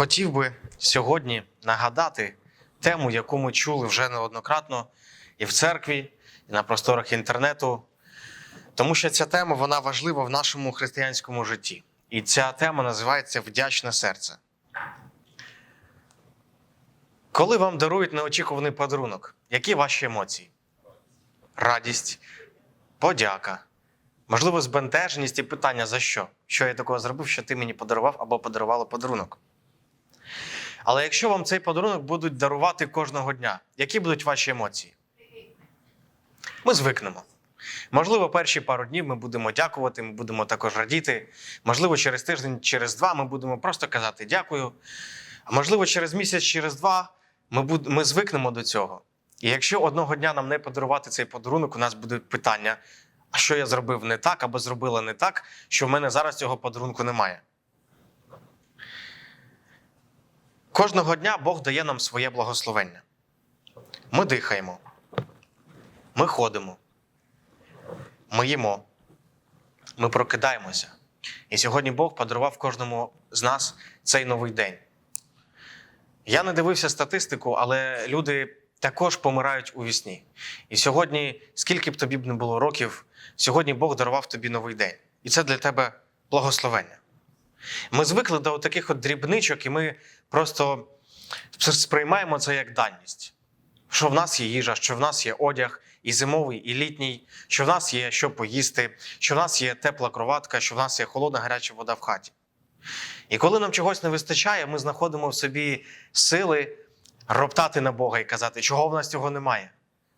Хотів би сьогодні нагадати тему, яку ми чули вже неоднократно і в церкві, і на просторах інтернету, тому що ця тема вона важлива в нашому християнському житті. І ця тема називається Вдячне серце. Коли вам дарують неочікуваний подарунок, які ваші емоції? Радість, подяка, можливо, збентеженість і питання за що? Що я такого зробив, що ти мені подарував або подарувала подарунок? Але якщо вам цей подарунок будуть дарувати кожного дня, які будуть ваші емоції? Ми звикнемо. Можливо, перші пару днів ми будемо дякувати, ми будемо також радіти. Можливо, через тиждень, через два ми будемо просто казати дякую. А можливо, через місяць, через два ми, буд... ми звикнемо до цього. І якщо одного дня нам не подарувати цей подарунок, у нас буде питання: а що я зробив не так або зробила не так, що в мене зараз цього подарунку немає. Кожного дня Бог дає нам своє благословення. Ми дихаємо, ми ходимо, ми їмо, ми прокидаємося. І сьогодні Бог подарував кожному з нас цей новий день. Я не дивився статистику, але люди також помирають у вісні. І сьогодні, скільки б тобі б не було років, сьогодні Бог дарував тобі новий день. І це для тебе благословення. Ми звикли до таких от дрібничок, і ми просто сприймаємо це як даність. Що в нас є їжа, що в нас є одяг, і зимовий, і літній, що в нас є що поїсти, що в нас є тепла кроватка, що в нас є холодна гаряча вода в хаті. І коли нам чогось не вистачає, ми знаходимо в собі сили роптати на Бога і казати, чого в нас цього немає.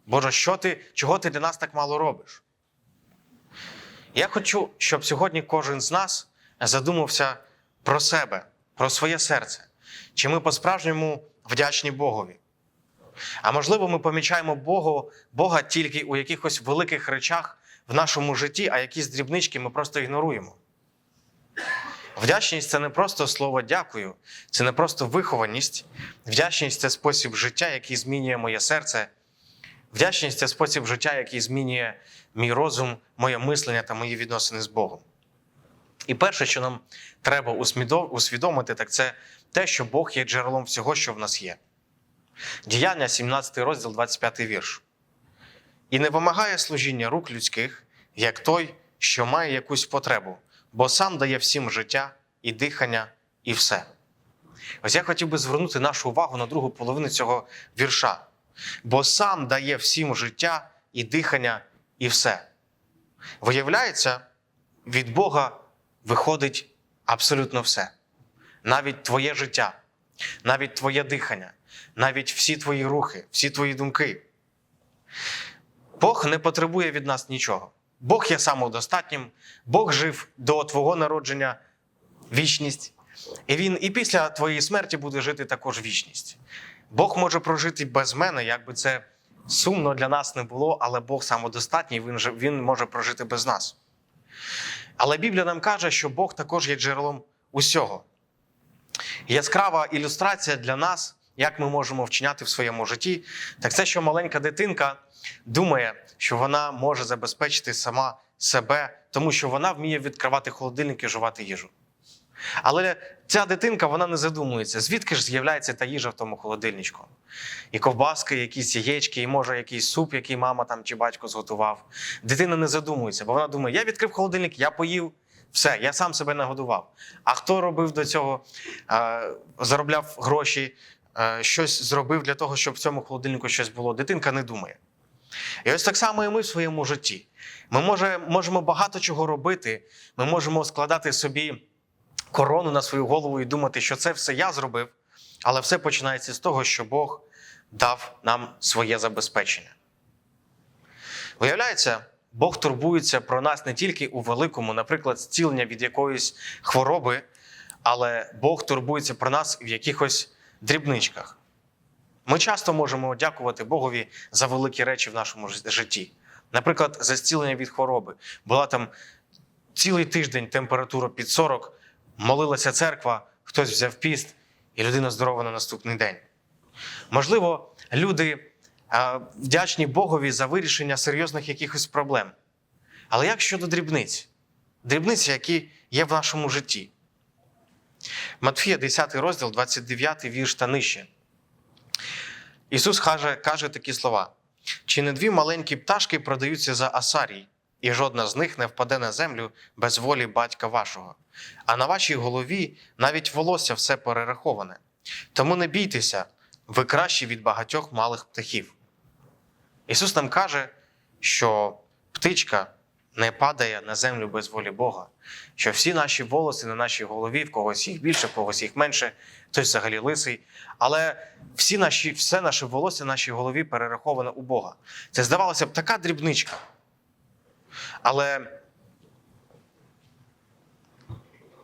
Боже, що ти, чого ти для нас так мало робиш? Я хочу, щоб сьогодні кожен з нас задумався про себе, про своє серце. Чи ми по-справжньому вдячні Богові? А можливо, ми помічаємо Богу, Бога тільки у якихось великих речах в нашому житті, а якісь дрібнички ми просто ігноруємо. Вдячність це не просто слово дякую, це не просто вихованість. Вдячність це спосіб життя, який змінює моє серце. Вдячність це спосіб життя, який змінює мій розум, моє мислення та мої відносини з Богом. І перше, що нам треба усвідомити, так це те, що Бог є джерелом всього, що в нас є. Діяння, 17 розділ, 25 вірш. І не вимагає служіння рук людських, як той, що має якусь потребу, бо сам дає всім життя і дихання, і все. Ось я хотів би звернути нашу увагу на другу половину цього вірша. Бо сам дає всім життя і дихання, і все. Виявляється, від Бога виходить абсолютно все. Навіть твоє життя, навіть твоє дихання, навіть всі твої рухи, всі твої думки. Бог не потребує від нас нічого. Бог є самодостатнім, Бог жив до твого народження вічність, і Він і після твоєї смерті буде жити також вічність. Бог може прожити без мене, як би це сумно для нас не було, але Бог самодостатній, Він, він може прожити без нас. Але Біблія нам каже, що Бог також є джерелом усього. Яскрава ілюстрація для нас, як ми можемо вчиняти в своєму житті, так це, що маленька дитинка думає, що вона може забезпечити сама себе, тому що вона вміє відкривати холодильник і жувати їжу. Але ця дитинка вона не задумується, звідки ж з'являється та їжа в тому холодильничку. І ковбаски, якісь яєчки, і може якийсь суп, який мама там чи батько зготував. Дитина не задумується, бо вона думає: я відкрив холодильник, я поїв, все, я сам себе нагодував. А хто робив до цього, е, заробляв гроші, е, щось зробив для того, щоб в цьому холодильнику щось було? Дитинка не думає. І ось так само і ми в своєму житті. Ми може, можемо багато чого робити, ми можемо складати собі корону на свою голову і думати, що це все я зробив, але все починається з того, що Бог дав нам своє забезпечення. Виявляється, Бог турбується про нас не тільки у великому, наприклад, зцілення від якоїсь хвороби, але Бог турбується про нас в якихось дрібничках. Ми часто можемо дякувати Богові за великі речі в нашому житті. Наприклад, за зцілення від хвороби. Була там цілий тиждень температура під 40, молилася церква, хтось взяв піст, і людина здорова на наступний день. Можливо, люди вдячні Богові за вирішення серйозних якихось проблем. Але як щодо дрібниць? Дрібниці, які є в нашому житті. Матфія, 10 розділ, 29 вірш та нижче. Ісус каже, каже такі слова: чи не дві маленькі пташки продаються за асарій, і жодна з них не впаде на землю без волі батька вашого. А на вашій голові навіть волосся все перераховане. Тому не бійтеся, ви кращі від багатьох малих птахів. Ісус нам каже, що птичка не падає на землю без волі Бога, що всі наші волоси на нашій голові, в когось їх більше, в когось їх менше, хтось взагалі лисий. Але всі наші, все наше волосся на нашій голові перераховане у Бога. Це здавалося б така дрібничка. Але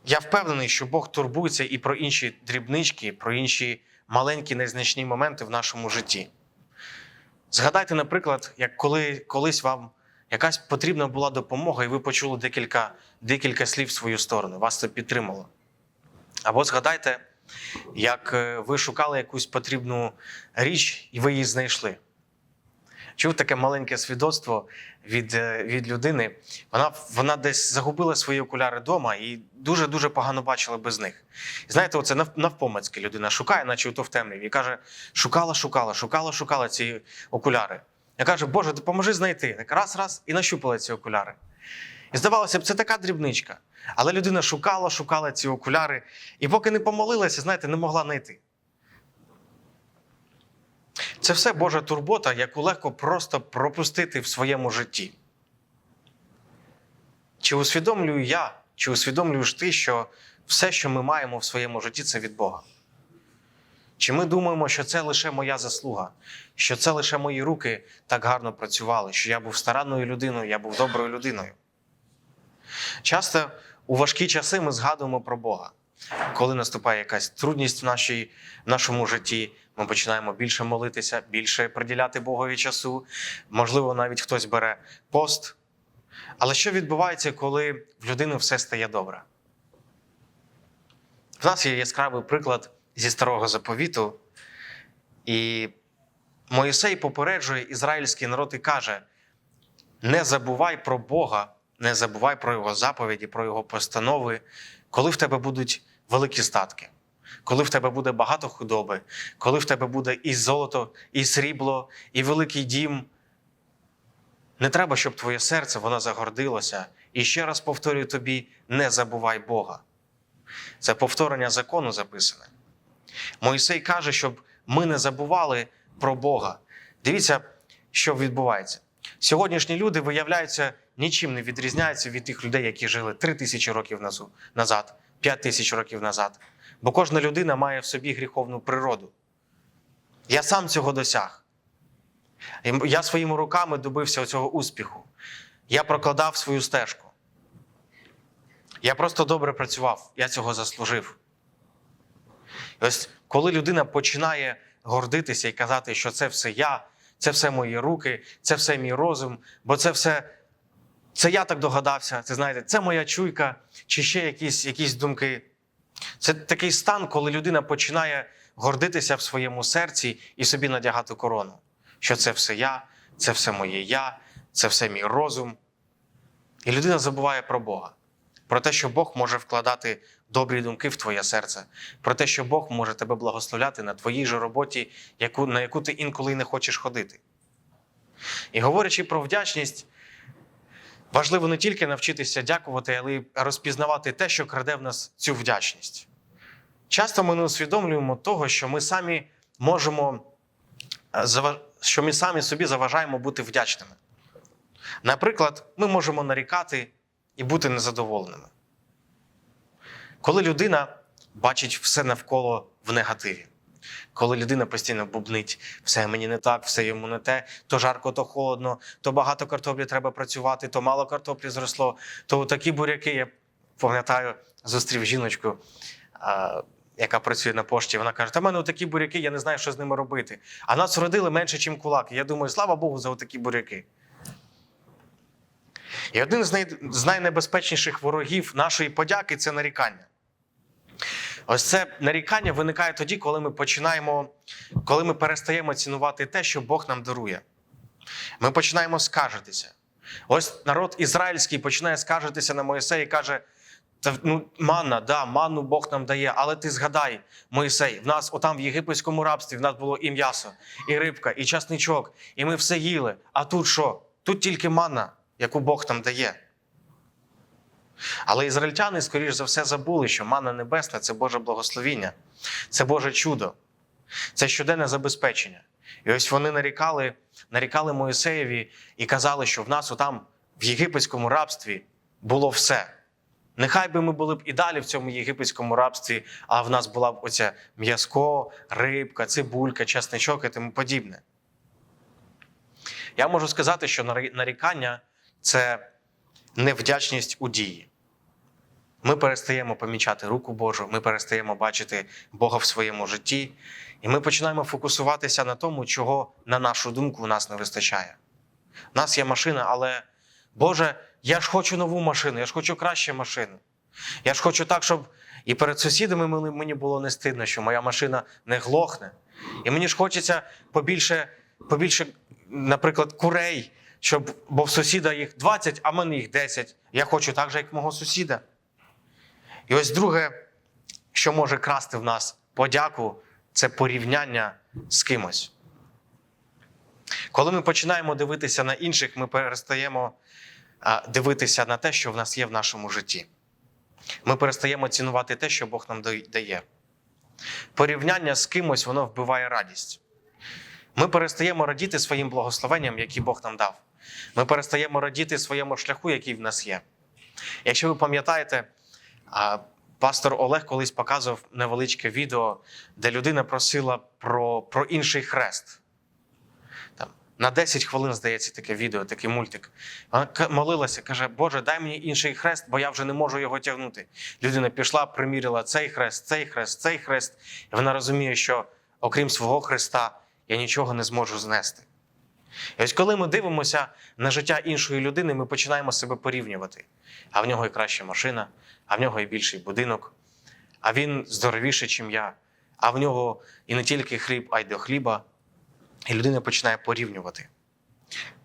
я впевнений, що Бог турбується і про інші дрібнички, про інші маленькі незначні моменти в нашому житті. Згадайте, наприклад, як коли колись вам якась потрібна була допомога, і ви почули декілька, декілька слів в свою сторону, вас це підтримало. Або згадайте, як е, ви шукали якусь потрібну річ, і ви її знайшли. Чув таке маленьке свідоцтво від, е, від людини. Вона, вона десь загубила свої окуляри вдома і дуже-дуже погано бачила без них. І знаєте, оце навпомацьки людина шукає, наче ото в темряві, і каже: шукала, шукала, шукала, шукала ці окуляри. Я кажу, Боже, допоможи знайти. Так раз, раз і нащупала ці окуляри. І здавалося б, це така дрібничка. Але людина шукала, шукала ці окуляри, і поки не помолилася, знаєте, не могла знайти. Це все Божа турбота, яку легко просто пропустити в своєму житті. Чи усвідомлюю я, чи усвідомлюєш ти, що все, що ми маємо в своєму житті, це від Бога? Чи ми думаємо, що це лише моя заслуга, що це лише мої руки так гарно працювали, що я був старанною людиною, я був доброю людиною? Часто у важкі часи ми згадуємо про Бога. Коли наступає якась трудність в, нашій, в нашому житті, ми починаємо більше молитися, більше приділяти Богові часу. Можливо, навіть хтось бере пост. Але що відбувається, коли в людини все стає добре? В нас є яскравий приклад зі старого заповіту. І Моїсей попереджує ізраїльський народ і каже: не забувай про Бога, не забувай про Його заповіді, про Його постанови, коли в тебе будуть великі статки, коли в тебе буде багато худоби, коли в тебе буде і золото, і срібло, і великий дім. Не треба, щоб твоє серце воно загордилося. І ще раз повторюю тобі: не забувай Бога. Це повторення закону записане. Моїсей каже, щоб ми не забували про Бога. Дивіться, що відбувається. Сьогоднішні люди виявляються нічим не відрізняються від тих людей, які жили 3 тисячі років назад, 5 тисяч років назад. Бо кожна людина має в собі гріховну природу. Я сам цього досяг. Я своїми руками добився цього успіху. Я прокладав свою стежку. Я просто добре працював, я цього заслужив. І ось коли людина починає гордитися і казати, що це все я, це все мої руки, це все мій розум, бо це все, це я так догадався, це знаєте, це моя чуйка, чи ще якісь, якісь думки. Це такий стан, коли людина починає гордитися в своєму серці і собі надягати корону. Що це все я, це все моє я, це все мій розум. І людина забуває про Бога, про те, що Бог може вкладати добрі думки в твоє серце, про те, що Бог може тебе благословляти на твоїй же роботі, на яку ти інколи не хочеш ходити. І говорячи про вдячність, важливо не тільки навчитися дякувати, але й розпізнавати те, що краде в нас цю вдячність. Часто ми не усвідомлюємо того, що ми самі можемо, е, що ми самі собі заважаємо бути вдячними. Наприклад, ми можемо нарікати і бути незадоволеними. Коли людина бачить все навколо в негативі, коли людина постійно бубнить, все мені не так, все йому не те, то жарко, то холодно, то багато картоплі треба працювати, то мало картоплі зросло, то такі буряки. Я пам'ятаю, зустрів жіночку, яка працює на пошті. Вона каже: Та в мене такі буряки, я не знаю, що з ними робити. А нас родили менше, ніж кулак. Я думаю, слава Богу, за отакі буряки. І один з найнебезпечніших ворогів нашої подяки це нарікання. Ось це нарікання виникає тоді, коли ми починаємо, коли ми перестаємо цінувати те, що Бог нам дарує. Ми починаємо скаржитися. Ось народ ізраїльський починає скаржитися на Моїсея і каже: Та, ну, манна, да, манну Бог нам дає, але ти згадай, Моїсей, в нас отам в єгипетському рабстві в нас було і м'ясо, і рибка, і часничок, і ми все їли. А тут що? Тут тільки манна, яку Бог нам дає. Але ізраїльтяни, скоріш за все, забули, що манна небесна це Боже благословіння, це Боже чудо, це щоденне забезпечення. І ось вони нарікали, нарікали Моїсеєві і казали, що в нас отам в єгипетському рабстві було все. Нехай би ми були б і далі в цьому єгипетському рабстві, а в нас була б оця м'язко, рибка, цибулька, часничок і тому подібне. Я можу сказати, що нарікання це невдячність у дії. Ми перестаємо помічати руку Божу, ми перестаємо бачити Бога в своєму житті, і ми починаємо фокусуватися на тому, чого, на нашу думку, у нас не вистачає. У нас є машина, але Боже, я ж хочу нову машину, я ж хочу кращу машину. Я ж хочу так, щоб і перед сусідами мені- було не стидно, що моя машина не глохне. І мені ж хочеться побільше, побільше, наприклад, курей, щоб, бо в сусіда їх 20, а мене їх 10. Я хочу так же, як мого сусіда. І ось друге, що може красти в нас подяку, це порівняння з кимось. Коли ми починаємо дивитися на інших, ми перестаємо дивитися на те, що в нас є в нашому житті. Ми перестаємо цінувати те, що Бог нам дає. Порівняння з кимось воно вбиває радість. Ми перестаємо радіти своїм благословенням, які Бог нам дав. Ми перестаємо радіти своєму шляху, який в нас є. Якщо ви пам'ятаєте, пастор Олег колись показував невеличке відео, де людина просила про, про інший хрест. Там, на 10 хвилин, здається, таке відео, такий мультик. Вона молилася, каже: Боже, дай мені інший хрест, бо я вже не можу його тягнути. Людина пішла, приміряла цей хрест, цей хрест, цей хрест, і вона розуміє, що окрім свого хреста я нічого не зможу знести. І ось коли ми дивимося на життя іншої людини, ми починаємо себе порівнювати. А в нього і краща машина, а в нього і більший будинок, а він здоровіший, ніж я, а в нього і не тільки хліб, а й до хліба. І людина починає порівнювати.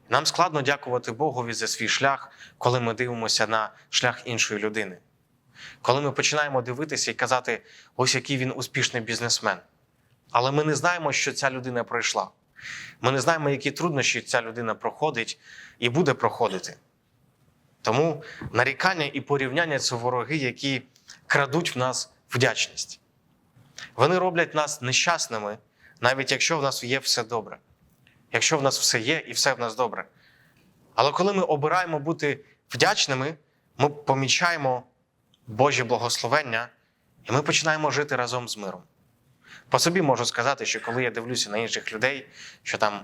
Нам складно дякувати Богові за свій шлях, коли ми дивимося на шлях іншої людини. Коли ми починаємо дивитися і казати, ось який він успішний бізнесмен. Але ми не знаємо, що ця людина пройшла. Ми не знаємо, які труднощі ця людина проходить і буде проходити. Тому нарікання і порівняння це вороги, які крадуть в нас вдячність. Вони роблять нас нещасними, навіть якщо в нас є все добре, якщо в нас все є і все в нас добре. Але коли ми обираємо бути вдячними, ми помічаємо Божі благословення, і ми починаємо жити разом з миром. По собі можу сказати, що коли я дивлюся на інших людей, що там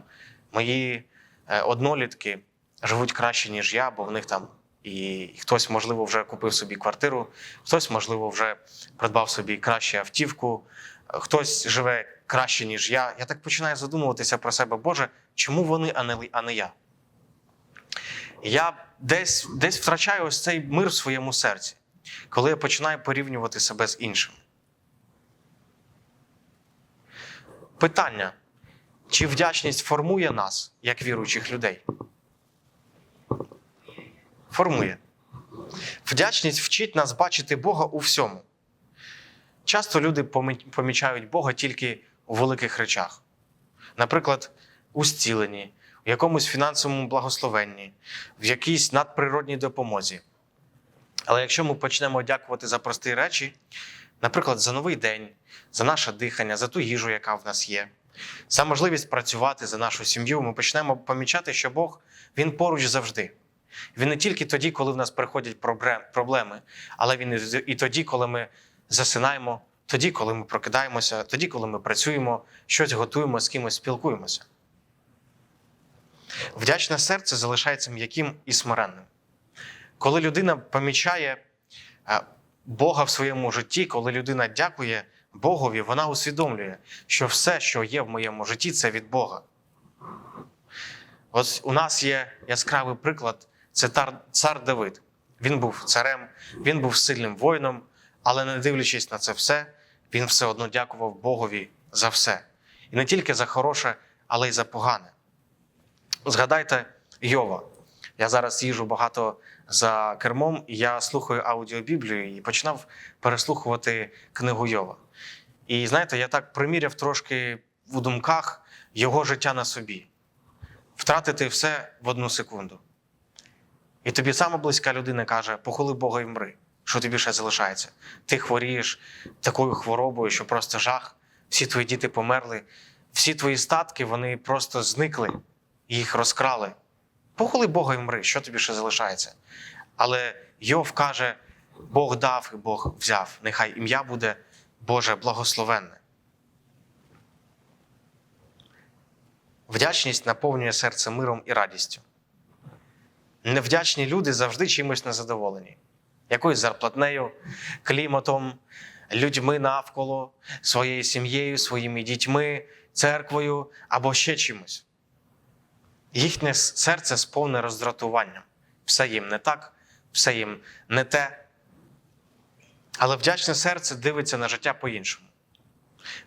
мої е, однолітки живуть краще, ніж я, бо в них там і хтось, можливо, вже купив собі квартиру, хтось, можливо, вже придбав собі кращу автівку, хтось живе краще, ніж я. Я так починаю задумуватися про себе, Боже, чому вони, а не, я? Я десь, десь втрачаю ось цей мир в своєму серці, коли я починаю порівнювати себе з іншим. Питання: чи вдячність формує нас як віруючих людей? Формує. Вдячність вчить нас бачити Бога у всьому. Часто люди помічають Бога тільки у великих речах. Наприклад, у зціленні, у якомусь фінансовому благословенні, в якійсь надприродній допомозі. Але якщо ми почнемо дякувати за прості речі, наприклад, за новий день, за наше дихання, за ту їжу, яка в нас є, за можливість працювати за нашу сім'ю, ми почнемо помічати, що Бог він поруч завжди. Він не тільки тоді, коли в нас приходять проблеми, але він і- тоді, коли ми засинаємо, тоді, коли ми прокидаємося, тоді, коли ми працюємо, щось готуємо, з кимось спілкуємося. Вдячне серце залишається м'яким і смиренним. Коли людина помічає е, Бога в своєму житті, коли людина дякує Богові, вона усвідомлює, що все, що є в моєму житті, це від Бога. Ось у нас є яскравий приклад це цар Давид. Він був царем, він був сильним воїном, але не дивлячись на це все, він все одно дякував Богові за все. І не тільки за хороше, але й за погане. Згадайте Йова. Я зараз їжу багато за кермом, і я слухаю аудіобіблію і починав переслухувати книгу Йова. І знаєте, я так приміряв трошки у думках його життя на собі, втратити все в одну секунду. І тобі сама близька людина каже: похоли Бога і вмри. Що тобі ще залишається? Ти хворієш такою хворобою, що просто жах. Всі твої діти померли, всі твої статки вони просто зникли, їх розкрали. Похоли Бога і вмри, що тобі ще залишається? Але Йов каже: Бог дав і Бог взяв. Нехай ім'я буде Боже благословенне. Вдячність наповнює серце миром і радістю. Невдячні люди завжди чимось незадоволені, якоюсь зарплатнею, кліматом, людьми навколо, своєю сім'єю, своїми дітьми, церквою або ще чимось. Їхнє серце сповне роздратуванням. Все їм не так, все їм не те. Але вдячне серце дивиться на життя по-іншому.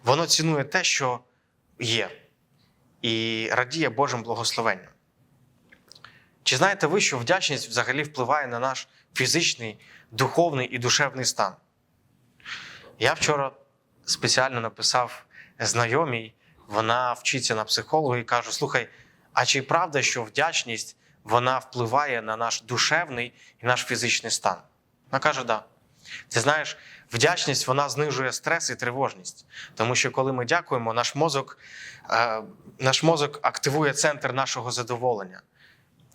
Воно цінує те, що є, і радіє Божим благословенням. Чи знаєте ви, що вдячність взагалі впливає на наш фізичний, духовний і душевний стан? Я вчора спеціально написав знайомій, вона вчиться на психолога і кажу: слухай, а чи правда, що вдячність вона впливає на наш душевний і наш фізичний стан? Вона каже, да. Ти знаєш, вдячність вона знижує стрес і тривожність. Тому що коли ми дякуємо, наш мозок, е, наш мозок активує центр нашого задоволення.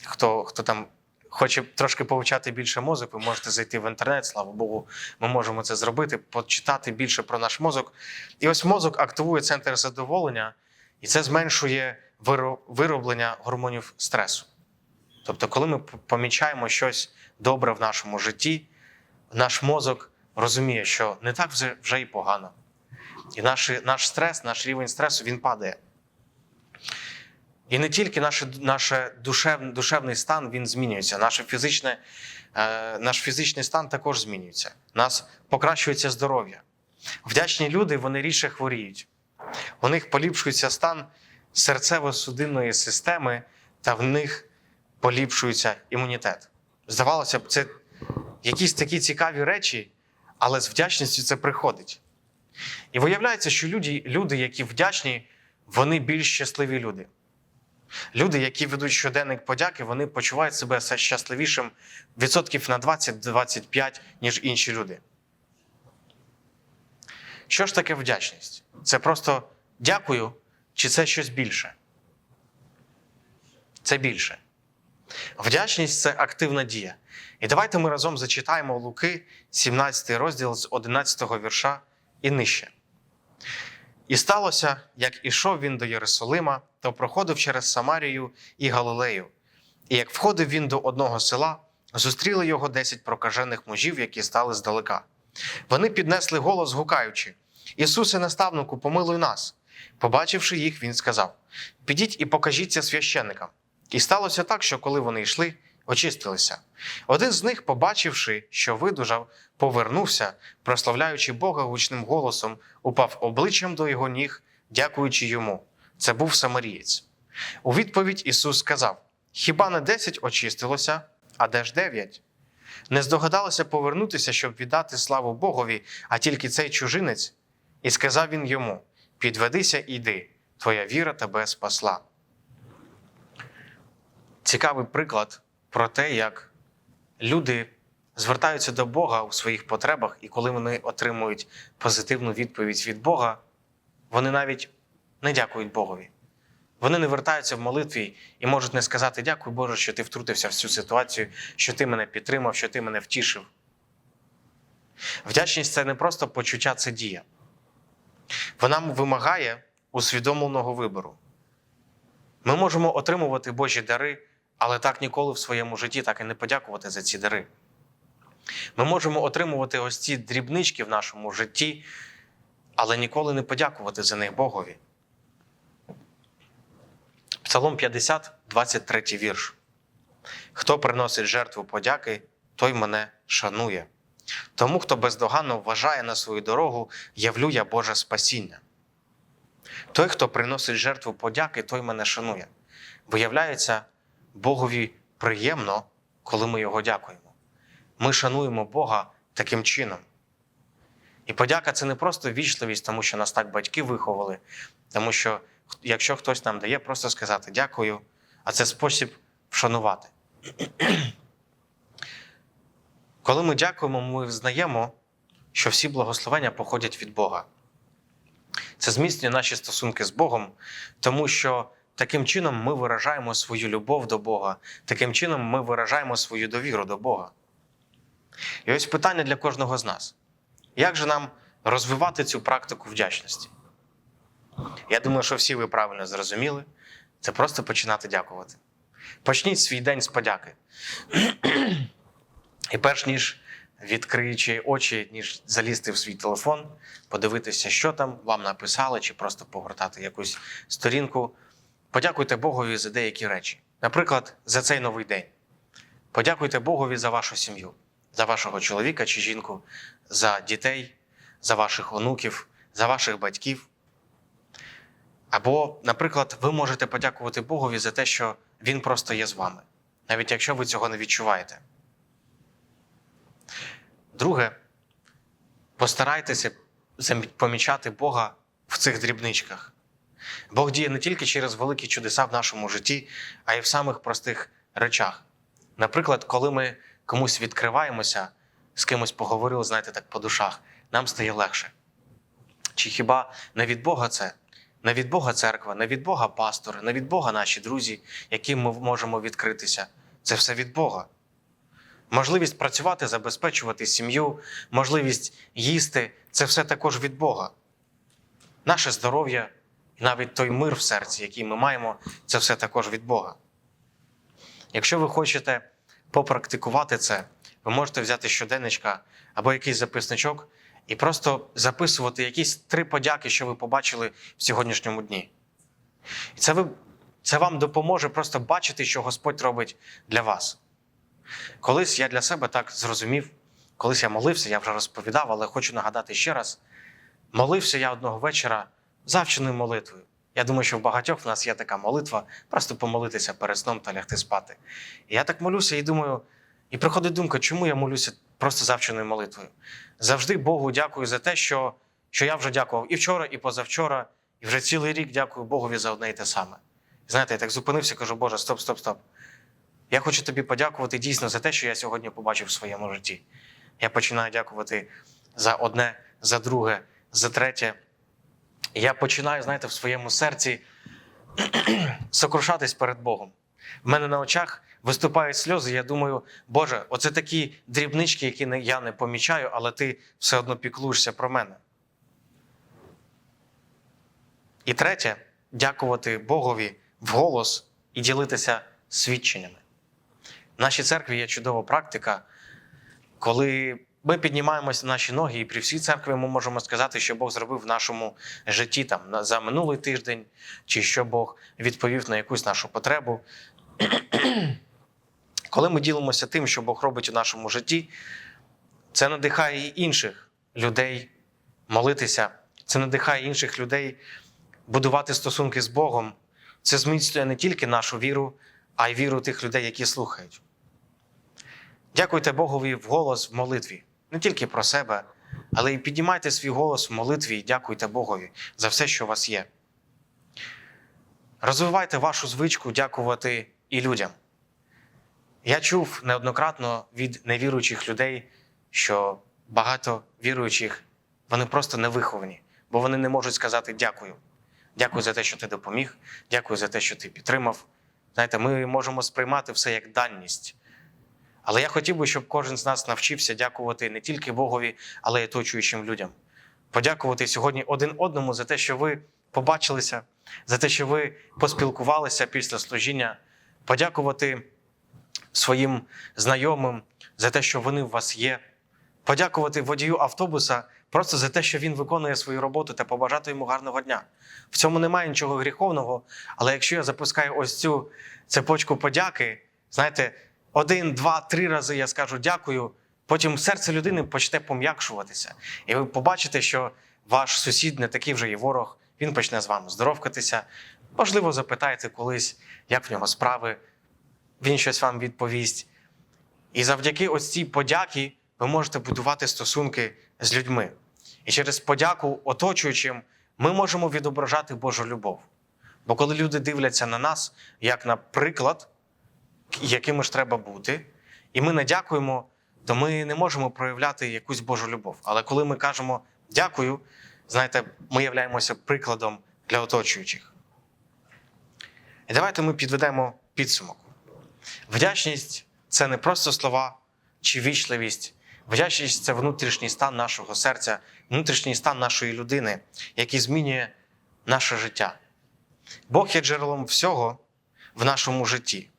Хто, хто там хоче трошки повчати більше мозок, ви можете зайти в інтернет, слава Богу, ми можемо це зробити, почитати більше про наш мозок. І ось мозок активує центр задоволення, і це зменшує вироблення гормонів стресу. Тобто, коли ми помічаємо щось добре в нашому житті, наш мозок розуміє, що не так вже, вже і погано. І наш, наш стрес, наш рівень стресу він падає. І не тільки наш, наш душев, душевний стан він змінюється, наше фізичне, е, наш фізичний стан також змінюється. У нас покращується здоров'я. Вдячні люди вони рідше хворіють. У них поліпшується стан серцево-судинної системи, та в них поліпшується імунітет. Здавалося б, це якісь такі цікаві речі, але з вдячністю це приходить. І виявляється, що люди, люди які вдячні, вони більш щасливі люди. Люди, які ведуть щоденник подяки, вони почувають себе щасливішим відсотків на 20-25, ніж інші люди. Що ж таке вдячність? Це просто дякую, чи це щось більше? Це більше. Вдячність це активна дія. І давайте ми разом зачитаємо Луки, 17 розділ з 11 вірша і нижче. І сталося, як ішов він до Єрусалима, то проходив через Самарію і Галилею. І як входив він до одного села, зустріли його десять прокажених мужів, які стали здалека. Вони піднесли голос, гукаючи: Ісусе, наставнику, помилуй нас. Побачивши їх, він сказав: Підіть і покажіться священникам. І сталося так, що коли вони йшли, очистилися. Один з них, побачивши, що видужав, повернувся, прославляючи Бога гучним голосом, упав обличчям до його ніг, дякуючи йому. Це був самарієць. У відповідь Ісус сказав: Хіба не десять очистилося, а де ж дев'ять? Не здогадалося повернутися, щоб віддати славу Богові, а тільки цей чужинець. І сказав він йому: Підведися і йди, твоя віра тебе спасла. Цікавий приклад про те, як люди звертаються до Бога у своїх потребах, і коли вони отримують позитивну відповідь від Бога, вони навіть не дякують Богові. Вони не вертаються в молитві і можуть не сказати дякую, Боже, що ти втрутився в цю ситуацію, що ти мене підтримав, що ти мене втішив. Вдячність це не просто почуття, це дія. Вона вимагає усвідомленого вибору. Ми можемо отримувати Божі дари, але так ніколи в своєму житті так і не подякувати за ці дари. Ми можемо отримувати ось ці дрібнички в нашому житті, але ніколи не подякувати за них Богові. Псалом 50, 23 вірш. Хто приносить жертву подяки, той мене шанує. Тому, хто бездоганно вважає на свою дорогу, явлю я Боже спасіння. Той, хто приносить жертву подяки, той мене шанує. Виявляється, Богові приємно, коли ми його дякуємо. Ми шануємо Бога таким чином. І подяка це не просто вічливість, тому що нас так батьки виховали, тому що якщо хтось нам дає, просто сказати дякую, а це спосіб вшанувати. Коли ми дякуємо, ми взнаємо, що всі благословення походять від Бога. Це зміцнює наші стосунки з Богом, тому що таким чином ми виражаємо свою любов до Бога, таким чином ми виражаємо свою довіру до Бога. І ось питання для кожного з нас: як же нам розвивати цю практику вдячності? Я думаю, що всі ви правильно зрозуміли, це просто починати дякувати. Почніть свій день з подяки. І перш ніж відкриючи очі, ніж залізти в свій телефон, подивитися, що там вам написали, чи просто погортати якусь сторінку. Подякуйте Богові за деякі речі. Наприклад, за цей новий день. Подякуйте Богові за вашу сім'ю, за вашого чоловіка чи жінку, за дітей, за ваших онуків, за ваших батьків. Або, наприклад, ви можете подякувати Богові за те, що Він просто є з вами, навіть якщо ви цього не відчуваєте. Друге, постарайтеся помічати Бога в цих дрібничках. Бог діє не тільки через великі чудеса в нашому житті, а й в самих простих речах. Наприклад, коли ми комусь відкриваємося, з кимось поговорили, знаєте, так по душах, нам стає легше. Чи хіба не від Бога це? Не від Бога церква, не від Бога пастори, не від Бога наші друзі, яким ми можемо відкритися. Це все від Бога. Можливість працювати, забезпечувати сім'ю, можливість їсти це все також від Бога. Наше здоров'я і навіть той мир в серці, який ми маємо, це все також від Бога. Якщо ви хочете попрактикувати це, ви можете взяти щоденничка або якийсь записничок і просто записувати якісь три подяки, що ви побачили в сьогоднішньому дні. І це, ви, це вам допоможе просто бачити, що Господь робить для вас. Колись я для себе так зрозумів, колись я молився, я вже розповідав, але хочу нагадати ще раз: молився я одного вечора завченою молитвою. Я думаю, що в багатьох в нас є така молитва, просто помолитися перед сном та лягти спати. І я так молюся і думаю, і приходить думка, чому я молюся просто завченою молитвою? Завжди Богу дякую за те, що, що я вже дякував і вчора, і позавчора, і вже цілий рік дякую Богові за одне і те саме. Знаєте, я так зупинився кажу, Боже, стоп, стоп, стоп. Я хочу тобі подякувати дійсно за те, що я сьогодні побачив в своєму житті. Я починаю дякувати за одне, за друге, за третє. Я починаю, знаєте, в своєму серці сокрушатись перед Богом. В мене на очах виступають сльози. Я думаю, Боже, оце такі дрібнички, які я не помічаю, але ти все одно піклуєшся про мене. І третє дякувати Богові вголос і ділитися свідченнями. В нашій церкві є чудова практика, коли ми піднімаємося на наші ноги, і при всій церкві ми можемо сказати, що Бог зробив в нашому житті там за минулий тиждень, чи що Бог відповів на якусь нашу потребу. Коли ми ділимося тим, що Бог робить у нашому житті, це надихає і інших людей молитися, це надихає інших людей будувати стосунки з Богом. Це зміцнює не тільки нашу віру, а й віру тих людей, які слухають. Дякуйте Богові в голос в молитві, не тільки про себе, але й піднімайте свій голос в молитві і дякуйте Богові за все, що у вас є. Розвивайте вашу звичку дякувати і людям. Я чув неоднократно від невіруючих людей, що багато віруючих вони просто не виховані, бо вони не можуть сказати дякую. Дякую за те, що ти допоміг, дякую за те, що ти підтримав. Знаєте, ми можемо сприймати все як данність. Але я хотів би, щоб кожен з нас навчився дякувати не тільки Богові, але й оточуючим людям. Подякувати сьогодні один одному за те, що ви побачилися, за те, що ви поспілкувалися після служіння, подякувати своїм знайомим за те, що вони в вас є, подякувати водію автобуса просто за те, що він виконує свою роботу та побажати йому гарного дня. В цьому немає нічого гріховного, але якщо я запускаю ось цю цепочку подяки, знаєте, один, два, три рази я скажу дякую, потім серце людини почне пом'якшуватися. І ви побачите, що ваш сусід не такий вже і ворог, він почне з вами здоровкатися. Можливо, запитаєте колись, як в нього справи. він щось вам відповість. І завдяки ось цій подяки ви можете будувати стосунки з людьми. І через подяку оточуючим ми можемо відображати Божу любов. Бо коли люди дивляться на нас, як на приклад, якими ж треба бути, і ми не дякуємо, то ми не можемо проявляти якусь Божу любов. Але коли ми кажемо дякую, знаєте, ми являємося прикладом для оточуючих. І давайте ми підведемо підсумок. Вдячність це не просто слова чи вічливість. Вдячність це внутрішній стан нашого серця, внутрішній стан нашої людини, який змінює наше життя. Бог є джерелом всього в нашому житті.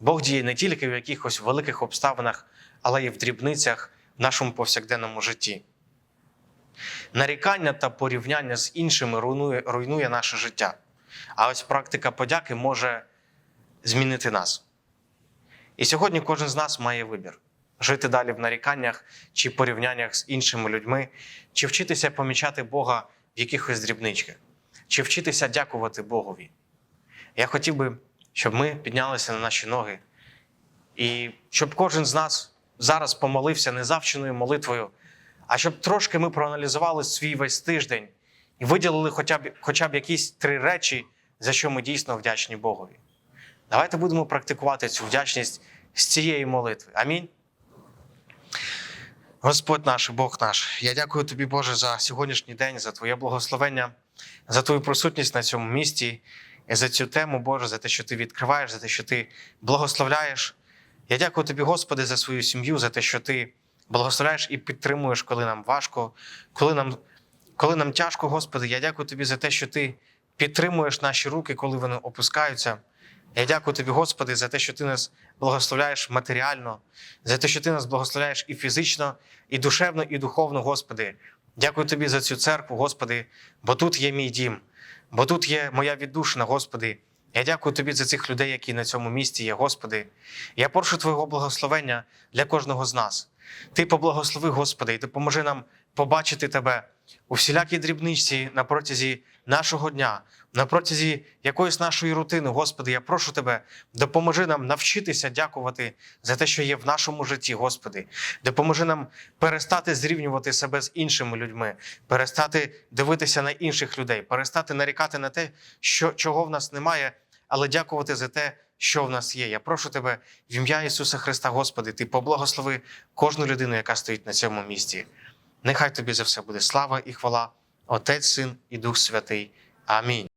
Бог діє не тільки в якихось великих обставинах, але й в дрібницях в нашому повсякденному житті. Нарікання та порівняння з іншими руйнує, руйнує наше життя. А ось практика подяки може змінити нас. І сьогодні кожен з нас має вибір: жити далі в наріканнях чи порівняннях з іншими людьми, чи вчитися помічати Бога в якихось дрібничках, чи вчитися дякувати Богові. Я хотів би, щоб ми піднялися на наші ноги, і щоб кожен з нас зараз помолився не завченою молитвою, а щоб трошки ми проаналізували свій весь тиждень і виділили хоча б, хоча б якісь три речі, за що ми дійсно вдячні Богові. Давайте будемо практикувати цю вдячність з цієї молитви. Амінь. Господь наш, Бог наш, я дякую тобі, Боже, за сьогоднішній день, за Твоє благословення, за Твою присутність на цьому місці, за цю тему, Боже, за те, що ти відкриваєш, за те, що ти благословляєш. Я дякую тобі, Господи, за свою сім'ю, за те, що ти благословляєш і підтримуєш, коли нам важко, коли нам, коли нам тяжко, Господи. Я дякую тобі за те, що ти підтримуєш наші руки, коли вони опускаються. Я дякую тобі, Господи, за те, що ти нас благословляєш матеріально, за те, що ти нас благословляєш і фізично, і душевно, і духовно, Господи. Дякую тобі за цю церкву, Господи, бо тут є мій дім, бо тут є моя віддушина, Господи. Я дякую тобі за цих людей, які на цьому місці є, Господи. Я прошу Твого благословення для кожного з нас. Ти поблагослови, Господи, і допоможи нам побачити Тебе у всілякій дрібничці на протязі нашого дня, на протязі якоїсь нашої рутини. Господи, я прошу Тебе, допоможи нам навчитися дякувати за те, що є в нашому житті, Господи. Допоможи нам перестати зрівнювати себе з іншими людьми, перестати дивитися на інших людей, перестати нарікати на те, що, чого в нас немає, але дякувати за те, що в нас є. Я прошу тебе в ім'я Ісуса Христа, Господи, Ти поблагослови кожну людину, яка стоїть на цьому місці. Нехай тобі за все буде слава і хвала, Отець, Син і Дух Святий. Амінь.